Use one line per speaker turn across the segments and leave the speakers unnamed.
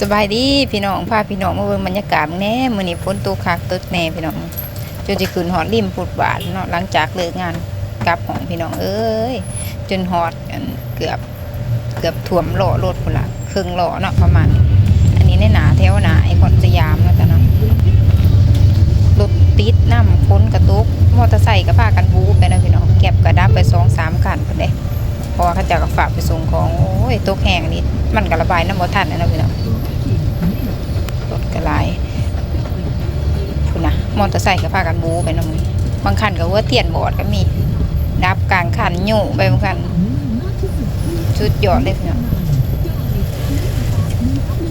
สบายดีพี่น้องพาพี่น้องมาเบิ่งบรรยากาศแน่มื้อนี้ฝนตกคักตกแน่พี่น้องจนสิขึ้นฮอดริมฟุตบาทเนาะหลังจากเลิกงานกลับของพี่น้องเอ้ยจนฮอดเกือบเกือบท่วมล้อรถพุ่นละครึ่งล้อเนาะประมาณอันนี้ในหนาแถวหนาไอคอนสยามเนาะจ้ะเนาะรถติดน้ำฝนกระตุกมอเตอร์ไซค์ก็พากันบู๊ไปนะพี่น้องเก็บกระดับไปสองสามคันพุ่นเด้เพราะว่าเขาจะก็ฝากไปส่งของโอ้ยตกแห้งนี่มันก็ระบายน้ำบ่ทันนะเนะพี่น้อง กระลายคุณนะมอเตอร์ไซค์ก็พากันบูไปนะมึงบางคันก็ว่าเตียนบอดก็มี ดับกลางคันโยู่ไปบางคันชุดยอดเลยพี่น้อง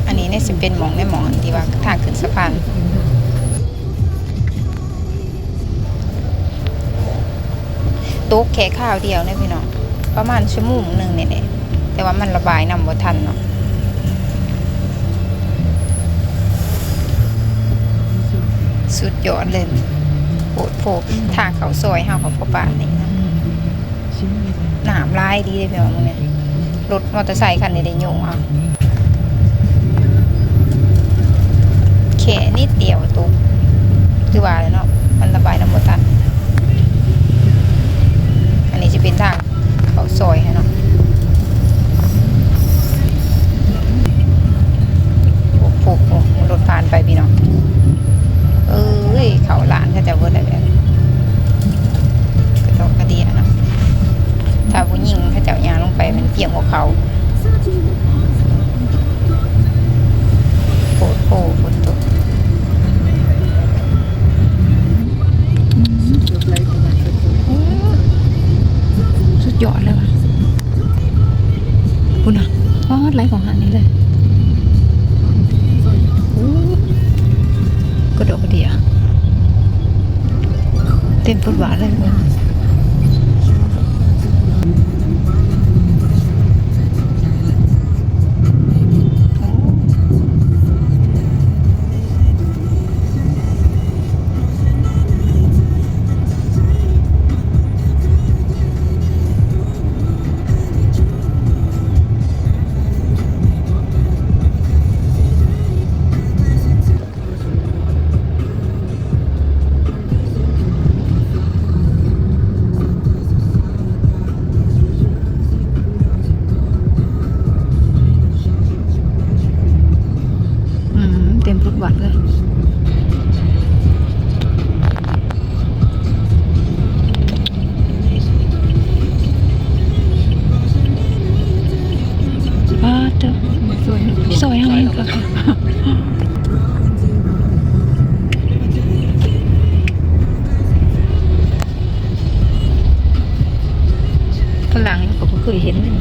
อันนี้เนี่ยสิเป็นหมองในหมองที่ว่าทางขึ้นสะพานโต๊ะแค่ข้าวเดียวเนี่ยพี่น้องประมาณชั่วโมงหนึ่งเนี่ยแหละแต่ว่ามันระบายน้ำบ่ทันเนาะ สุดยอดเลยโผดโผทางเขาซอยเฮาเขาพอป่านนี่นะหนามลายดีเลยพี่น้องมึงเนี่ยรถมอเตอร์ไซค์คันนี้ได้โยงเอาแค่นิดเดียวตุกคือว่าเลยเนาะมันระบายน้ำมันตันอันนี้จะเป็นทางเขาซอยให้เนาะ กี่ยงหัวเขาโผล่โผล่ฝนตกสุดยอดเลยว่ะคุณอะอ๋อไลฟ์ของหันนี้เลยกระโดดกระเดียเต็มฟุตบาทเลยมึง ฝรั่งก็บ่เคยเห็นเลย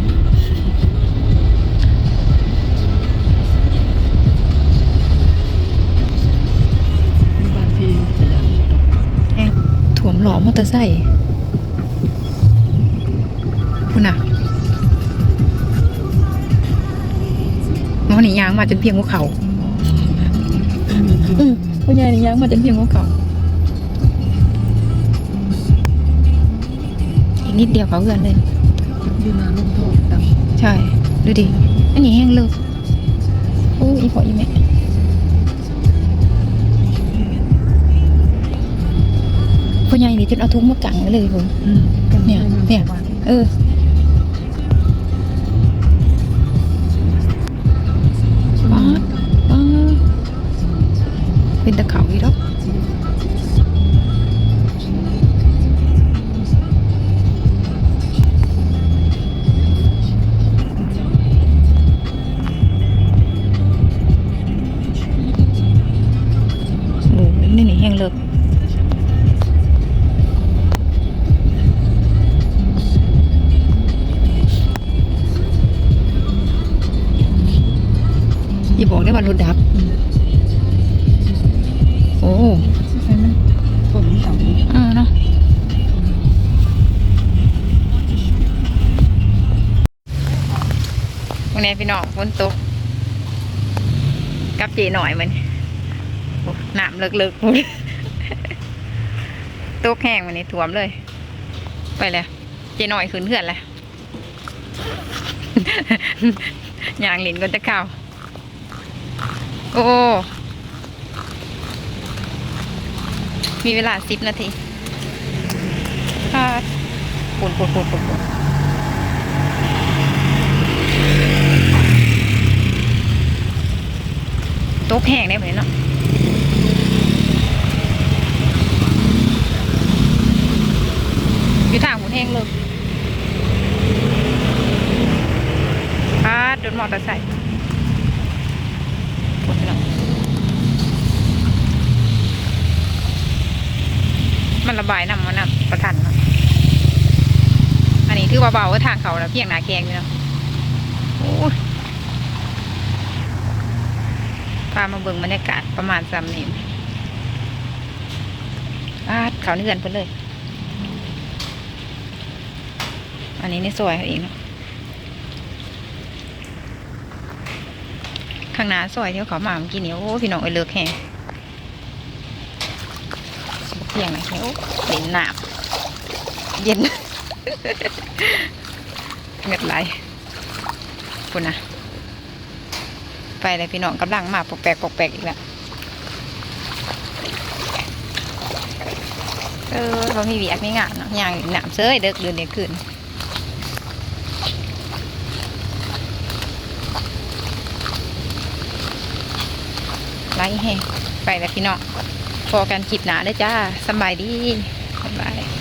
บางที
ถ่วมหล่อมอเตอร์ไซค์ วันนี้ยางมาจนเพียงหัวเขาอืมผู้ใหญ่นี่ยางมาจนเพียงหัวเขาอีกนิดเดียวเขาเกินเลย
อยู่นาลงโทษด
ใช่ ดูดิ อันนี้แห้งเลิกโอ้ยอีพออีแม่พ่อใหญ่นี่จนเอาทุงมากังไว้เลยผมำ
อืม
เนี่ย เนี่ย เออ เป็นตะเขาอีกแล้วโอ้ยนี่นี่แห้งเลิกอย่าบอกได้ว่ารถดับ เออเนาะวันนี้พี่น้องฝนตกกับจีหน่อยมันโอ้น้ำเลิกๆตกแห้งวันนี้ท่วมเลย ไปแล้วจีหน่อยขึ้นเพื่อนแล้วยางหลินก็จะเข้า โอ้ มีเวลาสิบนาทีค่ะปุ่นปุ่นปุ่นปุ่นปุ่นตกแห้งได้ไหมเนาะอยู่ทางหุ่นแห้งเลยพาดโดนมอเตอร์ไซค์ปุ่นไปเนาะ มันระบายน้ำมันน้ำประทันเนาะอันนี้คือเบาๆก็ทางเขาแล้วเพียงหนาแกงอยู่เนาะโอ้ยพามาเบิ่งบรรยากาศประมาณสามนิ้วพาดเขาเนื่อนไปเลย อันนี้ในซอยเขาเองเนาะข้างหน้าซอยที่เขามาเมื่อกี้นี้โอ้พี่น้องไอเลือกแห้ง เพียงไหนโอ้เย็นหนาบเย็นเงือดไหลคุณนะไปเลยพี่น้องกำลังมาปกแปลกปกแปลกอีกแล้วเออเขามีเวียกมีงานเนาะยางหนามเซ้ยเด็กเดือนเดียวคืนไล่แห้งไปแล้วพี่น้อง พอกันคลิปหนาเลยจ้าสบายดีสบาย